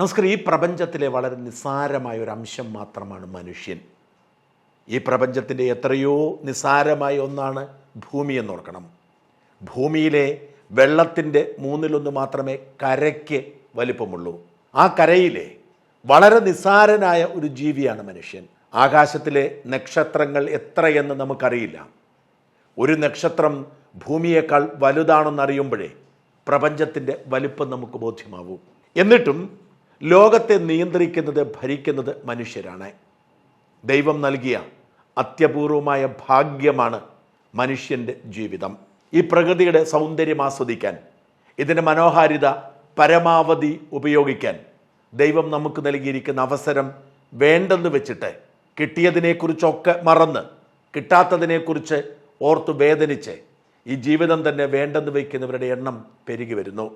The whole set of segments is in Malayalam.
നമസ്കാരം ഈ പ്രപഞ്ചത്തിലെ വളരെ നിസ്സാരമായ ഒരു അംശം മാത്രമാണ് മനുഷ്യൻ. ഈ പ്രപഞ്ചത്തിന്റെ എത്രയോ നിസ്സാരമായ ഒന്നാണ് ഭൂമി എന്നോർക്കണം. ഭൂമിയിലെ വെള്ളത്തിന്റെ മൂന്നിലൊന്ന് മാത്രമേ കരയ്ക്ക് വലിപ്പമുള്ളൂ. ആ കരയിലെ വളരെ നിസ്സാരനായ ഒരു ജീവിയാണ് മനുഷ്യൻ. ആകാശത്തിലെ നക്ഷത്രങ്ങൾ എത്രയെന്ന് നമുക്കറിയില്ല. ഒരു നക്ഷത്രം ഭൂമിയേക്കാൾ വലുതാണെന്നറിയുമ്പോഴേ പ്രപഞ്ചത്തിന്റെ വലിപ്പം നമുക്ക് ബോധ്യമാവും. എന്നിട്ടും ലോകത്തെ നിയന്ത്രിക്കുന്നത് ഭരിക്കുന്നത് മനുഷ്യരാണ്. ദൈവം നൽകിയ അത്യപൂർവമായ ഭാഗ്യമാണ് മനുഷ്യന്റെ ജീവിതം. ഈ പ്രകൃതിയുടെ സൗന്ദര്യം ആസ്വദിക്കാൻ ഇതിന്റെ മനോഹാരിത പരമാവധി ഉപയോഗിക്കാൻ ദൈവം നമുക്ക് നൽകിയിരിക്കുന്ന അവസരം വേണ്ടെന്ന് വെച്ചിട്ട് കിട്ടിയതിനെക്കുറിച്ചൊക്കെ മറന്ന് കിട്ടാത്തതിനെക്കുറിച്ച് ഓർത്ത് വേദനിച്ച് ഈ ജീവിതം തന്നെ വേണ്ടെന്ന് വയ്ക്കുന്നവരുടെ എണ്ണം പെരുകി വരുന്നു.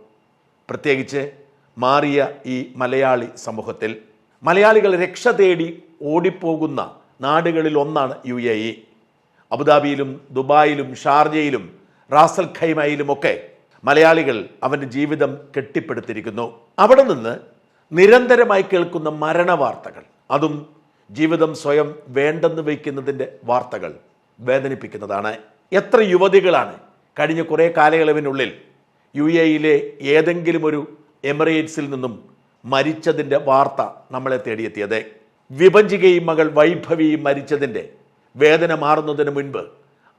പ്രത്യേകിച്ച് മാറിയ ഈ മലയാളി സമൂഹത്തിൽ മലയാളികൾ രക്ഷ തേടി ഓടിപ്പോകുന്ന നാടുകളിൽ ഒന്നാണ് യു എ ഇ. അബുദാബിയിലും ദുബായിലും ഷാർജയിലും റാസൽ ഖൈമയിലുമൊക്കെ മലയാളികൾ അവന്റെ ജീവിതം കെട്ടിപ്പടുത്തിരിക്കുന്നു. അവിടെ നിന്ന് നിരന്തരമായി കേൾക്കുന്ന മരണവാർത്തകൾ അതും ജീവിതം സ്വയം വേണ്ടെന്ന് വയ്ക്കുന്നതിന്റെ വാർത്തകൾ വേദനിപ്പിക്കുന്നതാണ്. എത്ര യുവതികളാണ് കഴിഞ്ഞ കുറേ കാലയളവിനുള്ളിൽ യു എയിലെ ഏതെങ്കിലും ഒരു എമിറേറ്റ്സിൽ നിന്നും മരിച്ചതിന്റെ വാർത്ത നമ്മളെ തേടിയെത്തിയത്. വിഭജികയും മകൾ വൈഭവിയും മരിച്ചതിന്റെ വേദന മാറുന്നതിന് മുൻപ്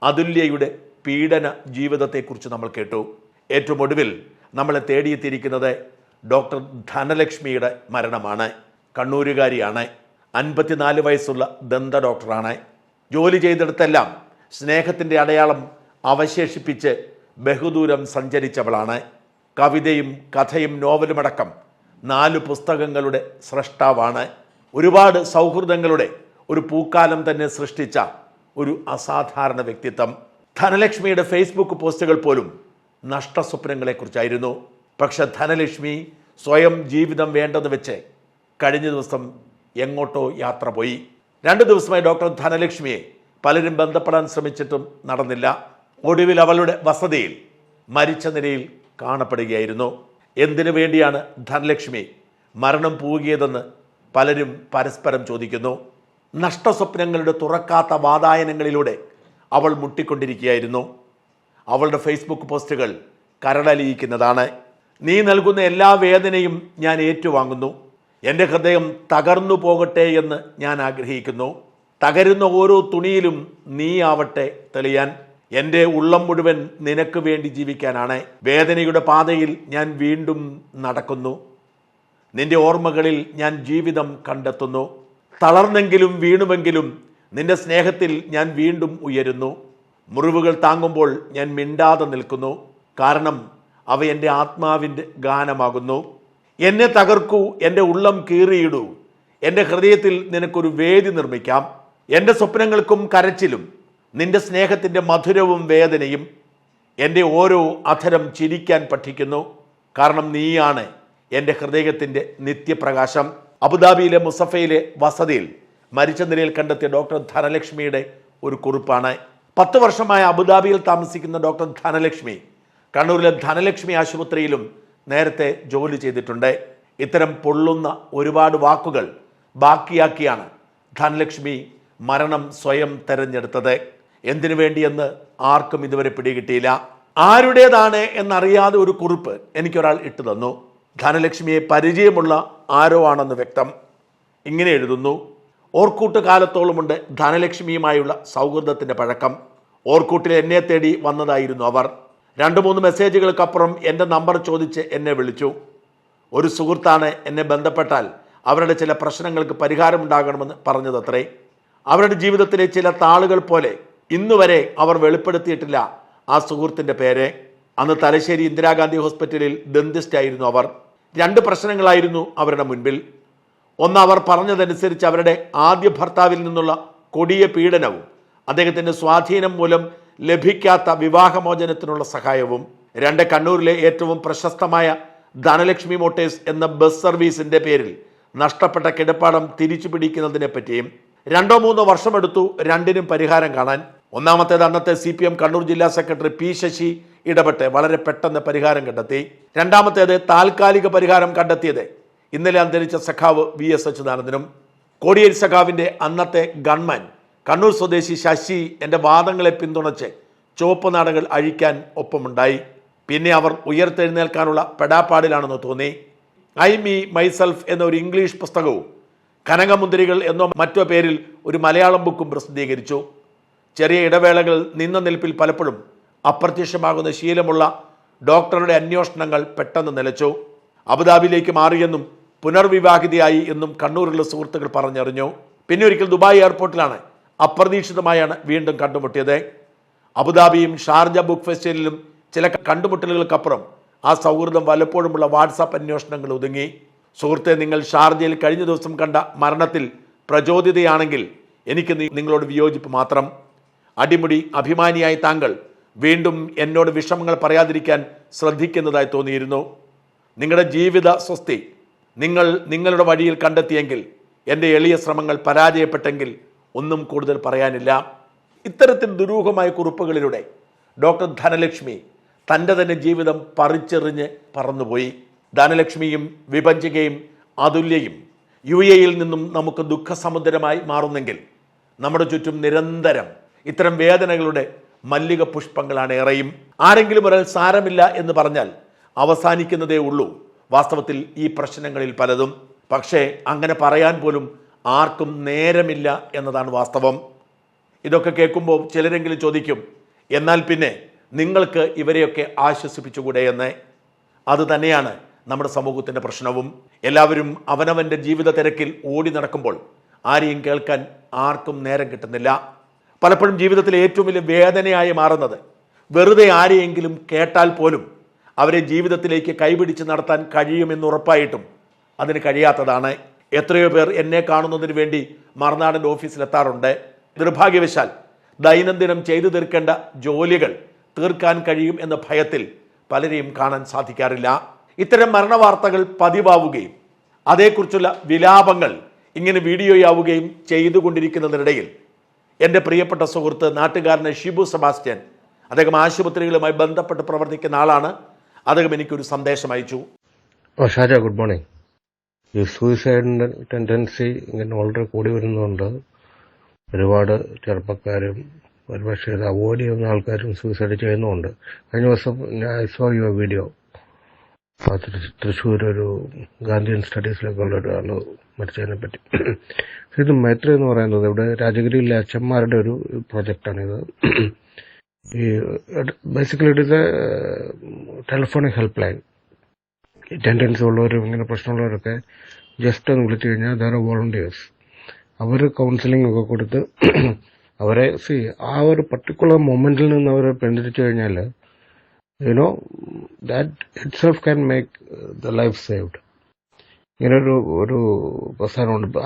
അതുല്യയുടെ പീഡന ജീവിതത്തെക്കുറിച്ച് നമ്മൾ കേട്ടു. ഏറ്റവും ഒടുവിൽ നമ്മളെ തേടിയെത്തിയിരിക്കുന്നത് ഡോക്ടർ ധനലക്ഷ്മിയുടെ മരണമാണ്. കണ്ണൂരുകാരിയാണ്. അൻപത്തിനാല് വയസ്സുള്ള ദന്ത ഡോക്ടറാണ്. ജോലി ചെയ്തിടത്തെല്ലാം സ്നേഹത്തിന്റെ അടയാളം അവശേഷിപ്പിച്ച് ബഹുദൂരം സഞ്ചരിച്ചവളാണ്. കവിതയും കഥയും നോവലുമടക്കം നാല് പുസ്തകങ്ങളുടെ സ്രഷ്ടാവാണ്. ഒരുപാട് സൗഹൃദങ്ങളുടെ ഒരു പൂക്കാലം തന്നെ സൃഷ്ടിച്ച ഒരു അസാധാരണ വ്യക്തിത്വം. ധനലക്ഷ്മിയുടെ ഫേസ്ബുക്ക് പോസ്റ്റുകൾ പോലും നഷ്ട സ്വപ്നങ്ങളെക്കുറിച്ചായിരുന്നു പക്ഷെ ധനലക്ഷ്മി സ്വയം ജീവിതം വേണ്ടെന്ന് വെച്ച് കഴിഞ്ഞ ദിവസം എങ്ങോട്ടോ യാത്ര പോയി. രണ്ട് ദിവസമായി ഡോക്ടർ ധനലക്ഷ്മിയെ പലരും ബന്ധപ്പെടാൻ ശ്രമിച്ചിട്ടും നടന്നില്ല. ഒടുവിൽ അവളുടെ വസതിയിൽ മരിച്ച നിലയിൽ കാണപ്പെടുകയായിരുന്നു. എന്തിനു വേണ്ടിയാണ് ധനലക്ഷ്മി മരണം പോവുകയതെന്ന് പലരും പരസ്പരം ചോദിക്കുന്നു. നഷ്ടസ്വപ്നങ്ങളുടെ തുറക്കാത്ത വാതായനങ്ങളിലൂടെ അവൾ മുട്ടിക്കൊണ്ടിരിക്കുകയായിരുന്നു. അവളുടെ ഫേസ്ബുക്ക് പോസ്റ്റുകൾ കരടലിയിക്കുന്നതാണ് നീ നൽകുന്ന എല്ലാ വേദനയും ഞാൻ ഏറ്റുവാങ്ങുന്നു. എന്റെ ഹൃദയം തകർന്നു പോകട്ടെ എന്ന് ഞാൻ ആഗ്രഹിക്കുന്നു. തകരുന്ന ഓരോ തുണിയിലും നീ ആവട്ടെ തെളിയാൻ. എന്റെ ഉള്ളം മുഴുവൻ നിനക്ക് വേണ്ടി ജീവിക്കാനാണ്. വേദനയുടെ പാതയിൽ ഞാൻ വീണ്ടും നടക്കുന്നു. നിന്റെ ഓർമ്മകളിൽ ഞാൻ ജീവിതം കണ്ടെത്തുന്നു. തളർന്നെങ്കിലും വീണുമെങ്കിലും നിന്റെ സ്നേഹത്തിൽ ഞാൻ വീണ്ടും ഉയരുന്നു. മുറിവുകൾ താങ്ങുമ്പോൾ ഞാൻ മിണ്ടാതെ നിൽക്കുന്നു. കാരണം അവ എന്റെ ആത്മാവിന്റെ ഗാനമാകുന്നു. എന്നെ തകർക്കൂ എന്റെ ഉള്ളം കീറിയിടൂ. എന്റെ ഹൃദയത്തിൽ നിനക്കൊരു വേദി നിർമ്മിക്കാം. എന്റെ സ്വപ്നങ്ങൾക്കും കരച്ചിലും നിന്റെ സ്നേഹത്തിന്റെ മധുരവും വേദനയും എന്റെ ഓരോ അധരം ചിരിക്കാൻ പഠിക്കുന്നു. കാരണം നീയാണ് എന്റെ ഹൃദയത്തിന്റെ നിത്യപ്രകാശം. അബുദാബിയിലെ മുസഫയിലെ വസതിയിൽ മരിച്ച നിലയിൽ കണ്ടെത്തിയ ഡോക്ടർ ധനലക്ഷ്മിയുടെ ഒരു കുറിപ്പാണ്. പത്ത് വർഷമായ അബുദാബിയിൽ താമസിക്കുന്ന ഡോക്ടർ ധനലക്ഷ്മി കണ്ണൂരിലെ ധനലക്ഷ്മി ആശുപത്രിയിലും നേരത്തെ ജോലി ചെയ്തിട്ടുണ്ട്. ഇത്തരം പൊള്ളുന്ന ഒരുപാട് വാക്കുകൾ ബാക്കിയാക്കിയാണ് ധനലക്ഷ്മി മരണം സ്വയം തെരഞ്ഞെടുത്തത്. എന്തിനു വേണ്ടിയെന്ന് ആർക്കും ഇതുവരെ പിടികിട്ടിയില്ല. ആരുടേതാണ് എന്നറിയാതെ ഒരു കുറിപ്പ് എനിക്കൊരാൾ ഇട്ടു തന്നു. ധനലക്ഷ്മിയെ പരിചയമുള്ള ആരോ ആണെന്ന് വ്യക്തം. ഇങ്ങനെ എഴുതുന്നു. ഓർക്കൂട്ട് കാലത്തോളമുണ്ട് ധനലക്ഷ്മിയുമായുള്ള സൗഹൃദത്തിന്റെ പഴക്കം. ഓർക്കൂട്ടിൽ എന്നെ തേടി വന്നതായിരുന്നു അവർ. രണ്ട് മൂന്ന് മെസ്സേജുകൾക്കപ്പുറം എന്റെ നമ്പർ ചോദിച്ച് എന്നെ വിളിച്ചു. ഒരു സുഹൃത്താണ് എന്നെ ബന്ധപ്പെട്ടാൽ അവരുടെ ചില പ്രശ്നങ്ങൾക്ക് പരിഹാരമുണ്ടാകണമെന്ന് പറഞ്ഞതത്രേ. അവരുടെ ജീവിതത്തിലെ ചില താളുകൾ പോലെ ഇന്നുവരെ അവർ വെളിപ്പെടുത്തിയിട്ടില്ല. ആ സുഹൃത്തിന്റെ പേര്. അന്ന് തലശ്ശേരി ഇന്ദിരാഗാന്ധി ഹോസ്പിറ്റലിൽ ഡെന്റിസ്റ്റ് ആയിരുന്നു അവർ. രണ്ട് പ്രശ്നങ്ങളായിരുന്നു അവരുടെ മുൻപിൽ. ഒന്ന് അവർ പറഞ്ഞതനുസരിച്ച് അവരുടെ ആദ്യ ഭർത്താവിൽ നിന്നുള്ള കൊടിയ പീഡനവും അദ്ദേഹത്തിന്റെ സ്വാധീനം മൂലം ലഭിക്കാത്ത വിവാഹമോചനത്തിനുള്ള സഹായവും. രണ്ട് കണ്ണൂരിലെ ഏറ്റവും പ്രശസ്തമായ ധനലക്ഷ്മി മോട്ടേഴ്സ് എന്ന ബസ് സർവീസിന്റെ പേരിൽ നഷ്ടപ്പെട്ട കിടപ്പാടം തിരിച്ചു പിടിക്കുന്നതിനെ പറ്റിയും രണ്ടോ മൂന്നോ വർഷമെടുത്തു രണ്ടിനും പരിഹാരം കാണാൻ. ഒന്നാമത്തേത് അന്നത്തെ സി പി എം കണ്ണൂർ ജില്ലാ സെക്രട്ടറി പി ശശി ഇടപെട്ട് വളരെ പെട്ടെന്ന് പരിഹാരം കണ്ടെത്തി. രണ്ടാമത്തേത് താൽക്കാലിക പരിഹാരം കണ്ടെത്തിയത് ഇന്നലെ അന്തരിച്ച സഖാവ് വി എസ് അച്യുതാനന്ദനും കോടിയേരി സഖാവിന്റെ അന്നത്തെ ഗൺമാൻ കണ്ണൂർ സ്വദേശി ശശി എന്റെ വാദങ്ങളെ പിന്തുണച്ച് ചുവപ്പ് നാടകൾ അഴിക്കാൻ ഒപ്പമുണ്ടായി. പിന്നെ അവർ ഉയർത്തെഴുന്നേൽക്കാനുള്ള പെടാപ്പാടിലാണെന്ന് തോന്നി. ഐ മീ മൈസെൽഫ് എന്നൊരു ഇംഗ്ലീഷ് പുസ്തകവും കനകമുന്തിരികൾ എന്നോ മറ്റോ പേരിൽ ഒരു മലയാളം ബുക്കും പ്രസിദ്ധീകരിച്ചു. ചെറിയ ഇടവേളകൾ നിന്ന നിൽപ്പിൽ പലപ്പോഴും അപ്രത്യക്ഷമാകുന്ന ശീലമുള്ള ഡോക്ടറുടെ അന്വേഷണങ്ങൾ പെട്ടെന്ന് നിലച്ചു. അബുദാബിയിലേക്ക് മാറിയെന്നും പുനർവിവാഹിതയായി എന്നും കണ്ണൂരിലെ സുഹൃത്തുക്കൾ പറഞ്ഞറിഞ്ഞു. പിന്നെ ഒരിക്കൽ ദുബായ് എയർപോർട്ടിലാണ് അപ്രതീക്ഷിതമായാണ് വീണ്ടും കണ്ടുമുട്ടിയത്. അബുദാബിയും ഷാർജ ബുക്ക് ഫെസ്റ്റിവലിലും ചില കണ്ടുമുട്ടലുകൾക്കപ്പുറം ആ സൗഹൃദം വല്ലപ്പോഴുമുള്ള വാട്സാപ്പ് അന്വേഷണങ്ങൾ ഒതുങ്ങി. സുഹൃത്തെ നിങ്ങൾ ഷാർജയിൽ കഴിഞ്ഞ ദിവസം കണ്ട മരണത്തിൽ പ്രചോദിതയാണെങ്കിൽ എനിക്ക് നിങ്ങളോട് വിയോജിപ്പ് മാത്രം. അടിമുടി അഭിമാനിയായി താങ്കൾ വീണ്ടും എന്നോട് വിഷമങ്ങൾ പറയാതിരിക്കാൻ ശ്രദ്ധിക്കുന്നതായി തോന്നിയിരുന്നു. നിങ്ങളുടെ ജീവിത സ്വസ്തി നിങ്ങൾ നിങ്ങളുടെ വഴിയിൽ കണ്ടെത്തിയെങ്കിൽ എന്റെ എളിയ ശ്രമങ്ങൾ പരാജയപ്പെട്ടെങ്കിൽ ഒന്നും കൂടുതൽ പറയാനില്ല. ഇത്തരത്തിൽ ദുരൂഹമായ കുറിപ്പുകളിലൂടെ ഡോക്ടർ ധനലക്ഷ്മി തന്റെ തന്നെ ജീവിതം പറിച്ചെറിഞ്ഞ് പറന്നുപോയി. ധനലക്ഷ്മിയും വിഭജികയും അതുല്യയും യു എയിൽ നിന്നും നമുക്ക് ദുഃഖസമുദ്രമായി മാറുന്നെങ്കിൽ നമ്മുടെ ചുറ്റും നിരന്തരം ഇത്തരം വേദനകളുടെ മല്ലിക പുഷ്പങ്ങളാണ് ഏറെയും ആരെങ്കിലും ഒരാൾ സാരമില്ല എന്ന് പറഞ്ഞാൽ അവസാനിക്കുന്നതേ ഉള്ളൂ. വാസ്തവത്തിൽ ഈ പ്രശ്നങ്ങളിൽ പലതും. പക്ഷേ അങ്ങനെ പറയാൻ പോലും ആർക്കും നേരമില്ല എന്നതാണ് വാസ്തവം. ഇതൊക്കെ കേൾക്കുമ്പോൾ ചിലരെങ്കിലും ചോദിക്കും എന്നാൽ പിന്നെ നിങ്ങൾക്ക് ഇവരെയൊക്കെ ആശ്വസിപ്പിച്ചുകൂടെ എന്ന്? അത് തന്നെയാണ് നമ്മുടെ സമൂഹത്തിന്റെ പ്രശ്നവും. എല്ലാവരും അവനവന്റെ ജീവിത തിരക്കിൽ ഓടി നടക്കുമ്പോൾ ആരെയും കേൾക്കാൻ ആർക്കും നേരം കിട്ടുന്നില്ല. പലപ്പോഴും ജീവിതത്തിലെ ഏറ്റവും വലിയ വേദനയായി മാറുന്നത്. വെറുതെ ആരെയെങ്കിലും കേട്ടാൽ പോലും അവരെ ജീവിതത്തിലേക്ക് കൈപിടിച്ച് നടത്താൻ കഴിയുമെന്ന് ഉറപ്പായിട്ടും അതിന് കഴിയാത്തതാണ്. എത്രയോ പേർ എന്നെ കാണുന്നതിന് വേണ്ടി മറുനാടന്റെ ഓഫീസിലെത്താറുണ്ട്. നിർഭാഗ്യവശാൽ ദൈനംദിനം ചെയ്തു തീർക്കേണ്ട ജോലികൾ തീർക്കാൻ കഴിയും എന്ന ഭയത്തിൽ പലരെയും കാണാൻ സാധിക്കാറില്ല. ഇത്തരം മരണവാർത്തകൾ പതിവാവുകയും അതേക്കുറിച്ചുള്ള വിലാപങ്ങൾ ഇങ്ങനെ വീഡിയോയാവുകയും ചെയ്തുകൊണ്ടിരിക്കുന്നതിനിടയിൽ എന്റെ പ്രിയപ്പെട്ട സുഹൃത്ത് നാട്ടുകാരന് ഷിബു സെബാസ്റ്റ്യൻ. അദ്ദേഹം ആശുപത്രികളുമായി ബന്ധപ്പെട്ട് പ്രവർത്തിക്കുന്ന ആളാണ്. അദ്ദേഹം എനിക്കൊരു സന്ദേശം അയച്ചു. Good morning. ഈ സൂയിസൈഡിന്റെ ടെൻഡൻസി ഇങ്ങനെ വളരെ കൂടി വരുന്നുണ്ട്. ഒരുപാട് ചെറുപ്പക്കാരും ഒരുപക്ഷെ അവോയ്ഡ് ചെയ്യുന്ന ആൾക്കാരും സൂയിസൈഡ് ചെയ്യുന്നുമുണ്ട്. കഴിഞ്ഞ ദിവസം I saw your video Thrissur ഒരു ഗാന്ധിയൻ സ്റ്റഡീസിലേക്കുള്ള ഒരാൾ മരിച്ചതിനെ പറ്റി ഇത് മൈത്രി എന്ന് പറയുന്നത് ഇവിടെ രാജഗിരിയിലെ അച്ഛന്മാരുടെ ഒരു പ്രൊജക്റ്റാണിത്. ഈ basically a telephonic help line attendance ഉള്ളവരും ഇങ്ങനെ പ്രശ്നമുള്ളവരൊക്കെ ജസ്റ്റ് ഒന്ന് വിളിച്ചു കഴിഞ്ഞാൽ ധാരാ വോളണ്ടിയേഴ്സ് അവർ കൗൺസിലിംഗ് ഒക്കെ കൊടുത്ത് അവരെ സി ആ ഒരു പർട്ടിക്കുലർ മൊമെന്റിൽ നിന്ന് അവരെ പിന്തിരിച്ചു കഴിഞ്ഞാൽ you know that itself can make the life saved ഇങ്ങനെ ഒരു ഒരു പ്രസ്ഥാനമുണ്ട്.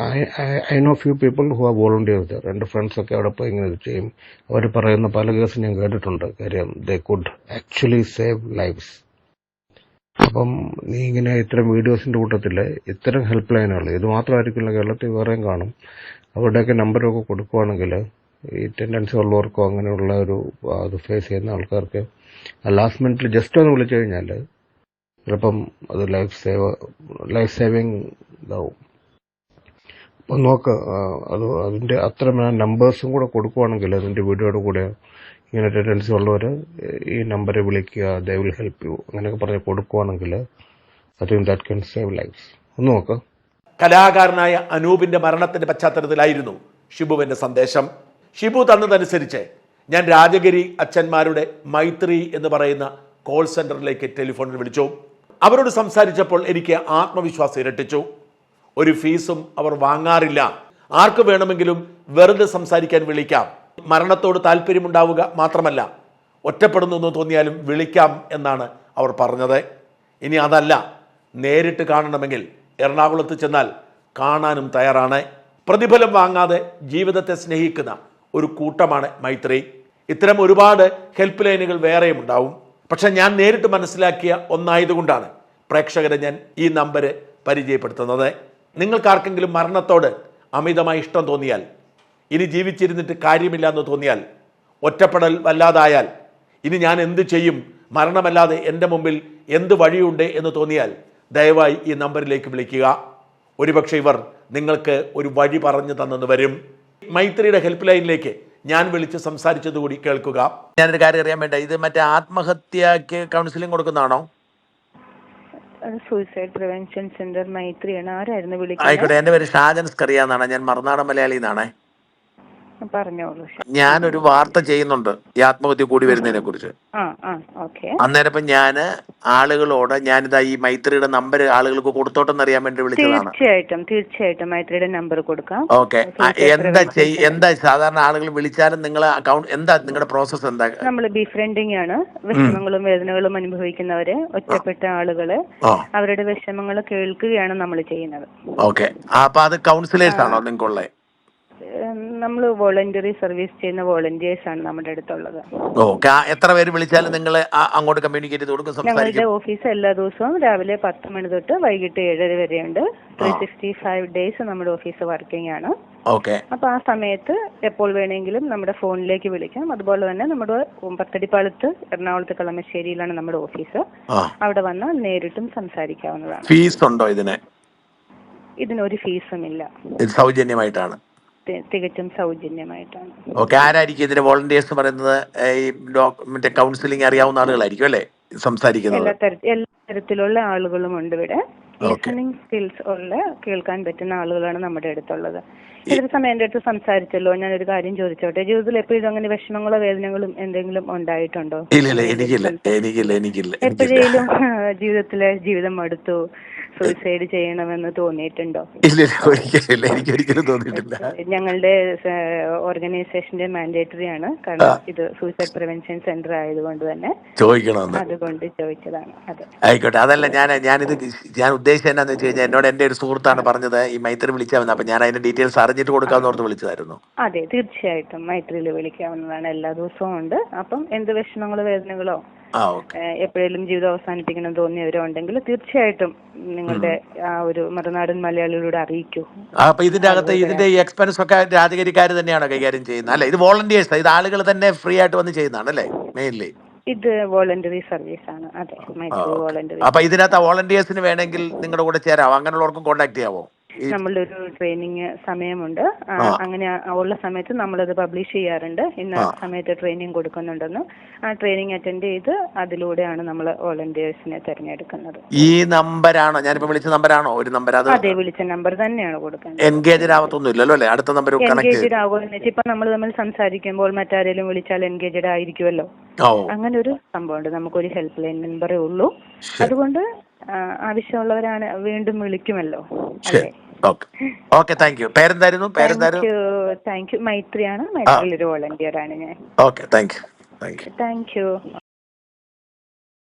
I know few people who are volunteers എന്റെ ഫ്രണ്ട്സൊക്കെ അവിടെ പോയി ഇങ്ങനെ ചെയ്യും അവർ പറയുന്ന പല കേസും ഞാൻ കേട്ടിട്ടുണ്ട്. കാര്യം they could actually save lives അപ്പം നീ ഇങ്ങനെ ഇത്തരം വീഡിയോസിന്റെ കൂട്ടത്തിൽ ഇത്തരം ഹെൽപ്പ് ലൈനുകൾ ഇത് മാത്രമായിരിക്കില്ല കേരളത്തിൽ വേറെയും കാണും. അവരുടെയൊക്കെ നമ്പരൊക്കെ കൊടുക്കുവാണെങ്കിൽ ഈ ടെൻഡൻസി ഉള്ളവർക്കോ അങ്ങനെയുള്ള ഒരു അത് ഫേസ് ചെയ്യുന്ന ആൾക്കാർക്ക് ലാസ്റ്റ് മിനിറ്റിൽ ജസ്റ്റ് ഒന്ന് വിളിച്ചു കഴിഞ്ഞാൽ ചിലപ്പം അത് ലൈഫ് സേവ് ലൈഫ് സേവിങ് ഇതാവും. അപ്പം നോക്ക് അത് അതിന്റെ അത്ര നമ്പേഴ്സും കൂടെ കൊടുക്കുവാണെങ്കിൽ അതിന്റെ വീഡിയോയുടെ കൂടെ ഇങ്ങനെ ടെൻഡൻസി ഉള്ളവർ ഈ നമ്പറെ വിളിക്കുക ദേ വിൽ ഹെൽപ്പ് യു അങ്ങനെയൊക്കെ പറഞ്ഞ് കൊടുക്കുവാണെങ്കിൽ I think that can save lives ഒന്ന് നോക്ക്. കലാകാരനായ അനൂപിന്റെ മരണത്തിന്റെ പശ്ചാത്തലത്തിലായിരുന്നു ഷിബുവിന്റെ സന്ദേശം. ഷിബു തന്നതനുസരിച്ച് ഞാൻ രാജഗിരി അച്ഛന്മാരുടെ മൈത്രി എന്ന് പറയുന്ന കോൾ സെന്ററിലേക്ക് ടെലിഫോണിൽ വിളിച്ചു. അവരോട് സംസാരിച്ചപ്പോൾ എനിക്ക് ആത്മവിശ്വാസം ഇരട്ടിച്ചു. ഒരു ഫീസും അവർ വാങ്ങാറില്ല. ആർക്ക് വേണമെങ്കിലും വെറുതെ സംസാരിക്കാൻ വിളിക്കാം. മരണത്തോട് താല്പര്യമുണ്ടാവുക മാത്രമല്ല ഒറ്റപ്പെടുന്നു എന്ന് തോന്നിയാലും വിളിക്കാം എന്നാണ് അവർ പറഞ്ഞത്. ഇനി അതല്ല നേരിട്ട് കാണണമെങ്കിൽ എറണാകുളത്ത് ചെന്നാൽ കാണാനും തയ്യാറാണ്. പ്രതിഫലം വാങ്ങാതെ ജീവിതത്തെ സ്നേഹിക്കുന്ന ഒരു കൂട്ടമാണ് മൈത്രി. ഇത്തരം ഒരുപാട് ഹെൽപ്പ് ലൈനുകൾ വേറെയും ഉണ്ടാവും. പക്ഷെ ഞാൻ നേരിട്ട് മനസ്സിലാക്കിയ ഒന്നായതുകൊണ്ടാണ് പ്രേക്ഷകരെ ഞാൻ ഈ നമ്പർ പരിചയപ്പെടുത്തുന്നത്. നിങ്ങൾക്കാർക്കെങ്കിലും മരണത്തോട് അമിതമായി ഇഷ്ടം തോന്നിയാൽ ഇനി ജീവിച്ചിരുന്നിട്ട് കാര്യമില്ല എന്ന് തോന്നിയാൽ ഒറ്റപ്പെടൽ വല്ലാതായാൽ ഇനി ഞാൻ എന്ത് ചെയ്യും? മരണമല്ലാതെ എന്റെ മുമ്പിൽ എന്ത് വഴിയുണ്ട് എന്ന് തോന്നിയാൽ ദയവായി ഈ നമ്പറിലേക്ക് വിളിക്കുക. ഒരുപക്ഷെ ഇവർ നിങ്ങൾക്ക് ഒരു വഴി പറഞ്ഞു തന്നെന്ന് വരും. മൈത്രിയുടെ ഹെൽപ്പ് ലൈനിലേക്ക് ഞാൻ വിളിച്ച് സംസാരിച്ചത് കൂടി കേൾക്കുക. ഞാനൊരു കാര്യം അറിയാൻ വേണ്ട ഇത് മറ്റേ ആത്മഹത്യക്ക് കൗൺസിലിംഗ് കൊടുക്കുന്നതാണോ? സൂയിസൈഡ് പ്രിവെൻഷൻ സെന്റർ മൈത്രിയാണ്. ആരായിരുന്നു വിളിക്കുന്നത്? ആയിക്കോട്ടെ എന്റെ പേര് ഷാജൻ സ്കറിയ എന്നാണ് ഞാൻ മറുനാടൻ മലയാളി എന്നാണേ പറഞ്ഞോളൂ ഞാനൊരു വാർത്ത ചെയ്യുന്നുണ്ട്. ഈ ആത്മഹത്യ കൂടി വരുന്നതിനെ കുറിച്ച്. ആ ഞാൻ അന്നേരം ഇപ്പം ആളുകളോട് ഞാനിതാ ഈ മൈത്രിയുടെ നമ്പർ ആളുകൾക്ക് കൊടുത്തോട്ടെന്ന് അറിയാൻ വേണ്ടി വിളിച്ചതാണ്. തീർച്ചയായിട്ടും തീർച്ചയായിട്ടും മൈത്രിയുടെ നമ്പർ കൊടുക്കാം. ഓക്കെ. എന്താ എന്താ സാധാരണ ആളുകൾ വിളിച്ചാലും നിങ്ങൾ അക്കൗണ്ട് എന്താ നിങ്ങളുടെ പ്രോസസ് എന്താ? നമ്മൾ ബിഫ്രണ്ടിങ് ആണ്. വിഷമങ്ങളും വേദനകളും അനുഭവിക്കുന്നവരെ ഒറ്റപ്പെട്ട ആളുകൾ അവരുടെ വിഷമങ്ങൾ കേൾക്കുകയാണ് നമ്മൾ ചെയ്യുന്നത്. ഓക്കെ. അപ്പൊ അത് കൗൺസിലേഴ്സ് ആണോ നിങ്ങൾക്കുള്ളത് നമ്മൾ വോളണ്ടറി സർവീസ് ചെയ്യുന്ന വോളണ്ടിയേഴ്സ് ആണ് നമ്മുടെ അടുത്തുള്ളത്. ഓക്കെ എത്ര പേര് വിളിച്ചാലും നിങ്ങൾ അങ്ങോട്ട് കമ്മ്യൂണിക്കേറ്റ് ചെയ്ത് കൊടുക്കും ഞങ്ങളുടെ സംസാരിക്കും. ഓഫീസ് എല്ലാ ദിവസവും രാവിലെ പത്ത് മണി തൊട്ട് വൈകിട്ട് ഏഴര വരെയുണ്ട്. ത്രീ സിക്സ്റ്റി ഫൈവ് ഡേയ്സ് നമ്മുടെ ഓഫീസ് വർക്കിംഗ് ആണ്. ഓക്കെ. അപ്പൊ ആ സമയത്ത് എപ്പോൾ വേണമെങ്കിലും നമ്മുടെ ഫോണിലേക്ക് വിളിക്കാം. അതുപോലെ തന്നെ നമ്മുടെ പത്തടിപ്പാളത്ത് എറണാകുളത്ത് കളമശ്ശേരിയിലാണ് നമ്മുടെ ഓഫീസ് ആ. അവിടെ വന്നാൽ നേരിട്ടും സംസാരിക്കാവുന്നതാണ്. ഫീസ് ഉണ്ടോ ഇതിന്? ഇതിനൊരു ഫീസും ഇല്ല. ഇത് സൗജന്യമായിട്ടാണ്. തികച്ചും സൗജന്യമായിട്ടാണ്. ഓക്കെ ആരായിരിക്കും ഇതിന്റെ വോളണ്ടിയേഴ്സ് പറയുന്നത്? ഈ മറ്റേ കൗൺസിലിംഗ് അറിയാവുന്ന ആളുകളായിരിക്കും അല്ലേ? സംസാരിക്കുന്നത്. എല്ലാ തരത്തിലുള്ള ആളുകളും ഉണ്ട് ഇവിടെ. ലിസണിങ് സ്കിൽസ് ഉള്ള കേൾക്കാൻ പറ്റുന്ന ആളുകളാണ് നമ്മുടെ അടുത്തുള്ളത്. ചില സമയം എന്റെ അടുത്ത് സംസാരിച്ചല്ലോ ഞാൻ ഒരു കാര്യം ചോദിച്ചോട്ടെ. ജീവിതത്തിൽ എപ്പോഴും അങ്ങനെ വിഷമങ്ങളോ വേദനകളും എന്തെങ്കിലും ഉണ്ടായിട്ടുണ്ടോ? എപ്പോഴേലും ജീവിതത്തിലെ ജീവിതം മടുത്തു സൂയിസൈഡ് ചെയ്യണമെന്ന് തോന്നിയിട്ടുണ്ടോ? ഞങ്ങളുടെ ഓർഗനൈസേഷന്റെ മാൻഡേറ്ററി ആണ്. കാരണം ഇത് സൂയിസൈഡ് പ്രിവെൻഷൻ സെന്റർ ആയതുകൊണ്ട് തന്നെ അതുകൊണ്ട് ചോദിച്ചതാണ് അതെ. ആയിക്കോട്ടെ അതല്ല ഞാൻ ഞാനിത് ഞാൻ ഉദ്ദേശിച്ചത് എന്നാന്ന് വെച്ച് കഴിഞ്ഞാൽ എന്നോട് എന്റെ ഒരു സുഹൃത്താണ് പറഞ്ഞത് ഈ മൈത്രി വിളിച്ചാൽ അപ്പൊ ഞാൻ അതിന്റെ ഡീറ്റെയിൽസ് അറിഞ്ഞിട്ട് കൊടുക്കാമെന്ന് ഓർത്ത് വിളിച്ചതായിരുന്നു. അതെ തീർച്ചയായിട്ടും. മൈത്രിയിൽ വിളിക്കാവുന്നതാണ് എല്ലാ ദിവസവും ഉണ്ട്. അപ്പം എന്ത് വിഷമങ്ങളോ വേദനകളോ എപ്പോഴേലും ജീവിതം അവസാനിപ്പിക്കണം തോന്നിയവരോ ഉണ്ടെങ്കിൽ തീർച്ചയായിട്ടും നിങ്ങളുടെ ആ ഒരു മറുനാടൻ മലയാളികളോട് അറിയിക്കൂ. അപ്പൊ ഇതിന്റെ അകത്ത് ഇതിന്റെ എക്സ്പെൻസ് ഒക്കെ രാജകരിക്കാർ തന്നെയാണ് കൈകാര്യം ചെയ്യുന്നത്? അല്ലെ? ഇത് വോളണ്ടിയേഴ്സ് ഇത് ആളുകൾ തന്നെ ഫ്രീ ആയിട്ട് വന്ന് ചെയ്യുന്നതാണ് അല്ലേ മെയിൻലി ഇത് വോളണ്ടറി സർവീസ് ആണ്. അതെ മൈസൂർ വോളണ്ടറി അപ്പൊ ഇതിനകത്ത് വോളണ്ടിയേഴ്സിന് വേണമെങ്കിൽ നിങ്ങളുടെ കൂടെ ചേരാവോ? അങ്ങനെയുള്ളവർക്കും കോൺടാക്ട് ചെയ്യാവോ? നമ്മളുടെ ഒരു ട്രെയിനിങ് സമയമുണ്ട്. അങ്ങനെ ഉള്ള സമയത്ത് നമ്മളത് പബ്ലിഷ് ചെയ്യാറുണ്ട്. ഇന്ന സമയത്ത് ട്രെയിനിങ് കൊടുക്കുന്നുണ്ടെന്ന് ആ ട്രെയിനിങ് അറ്റൻഡ് ചെയ്ത് അതിലൂടെയാണ് നമ്മൾ വോളണ്ടിയേഴ്സിനെ തിരഞ്ഞെടുക്കുന്നത്. ഈ നമ്പരാണോ? ഞാനിപ്പോ വിളിച്ച നമ്പരാണോ? ഒരു നമ്പർ അത് അതെ വിളിച്ച നമ്പർ തന്നെയാണ് കൊടുക്കുന്നത് എൻഗേജ് ആവത്തൊന്നുമില്ലല്ലോ അല്ലേ? അടുത്ത നമ്പർ എൻഗേജ് എൻഗേജഡ് ആകുമെന്ന് വെച്ചാൽ ഇപ്പൊ നമ്മൾ തമ്മിൽ സംസാരിക്കുമ്പോൾ മറ്റാരെങ്കിലും വിളിച്ചാൽ എൻഗേജഡ് ആയിരിക്കുമല്ലോ. അങ്ങനെ ഒരു സംഭവമുണ്ട്. നമുക്കൊരു ഹെൽപ്പ് ലൈൻ നമ്പറേ ഉള്ളൂ. അതുകൊണ്ട് ആവശ്യമുള്ളവരാണ് വീണ്ടും വിളിക്കുമല്ലോ. ഓക്കെ. Okay thank you. പേരെന്തായിരുന്നു? പേരെന്തായിരുന്നു? Thank you മൈത്രിയാണ്. മൈത്രിയിൽ ഒരു വോളണ്ടിയർ ആണ് ഞാൻ. Okay thank you. Thank you. Thank you.